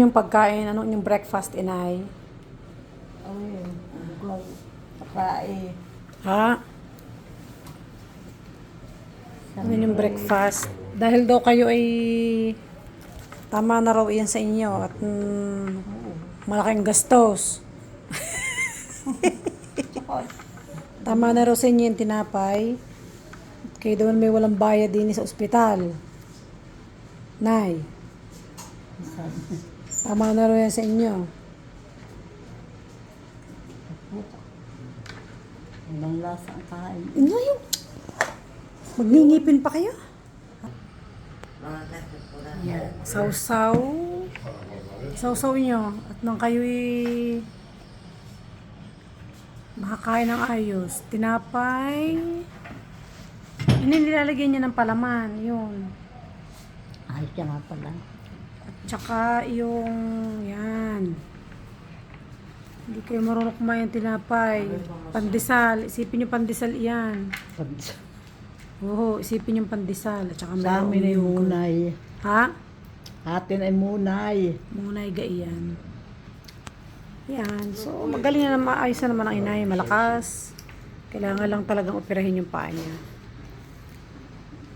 Yung pagkain, ano yung breakfast, inay? Ay, buglaw. Pakae. Ha? Ano yung breakfast? Dahil daw kayo ay tama na raw iyan sa inyo at mm, malaking gastos. tama na raw sa inyo yung tinapay. Kayo daw may walang bayad din sa ospital. Nay, tama na yan sa inyo. Ibang lasa ang kain. Ano yung... Magningipin pa kayo? Yan. Sausaw. Sausaw nyo. At nang kayo'y makakain ng ayos. Tinapay. Hindi nilalagyan niya ng palaman. Yun. Ay, nga pala. At saka yung... Yan. Hindi kayo marunong kumain tinapay. Pandesal. Isipin nyo pandesal iyan. Oo, isipin yung pandesal. At saka Sa amin ay munay. Ha? Atin ay munay. Muna gaiyan. Yan. So, magaling na naman, ayos na naman ang inay. Malakas. Kailangan lang talagang operahin yung paa niya.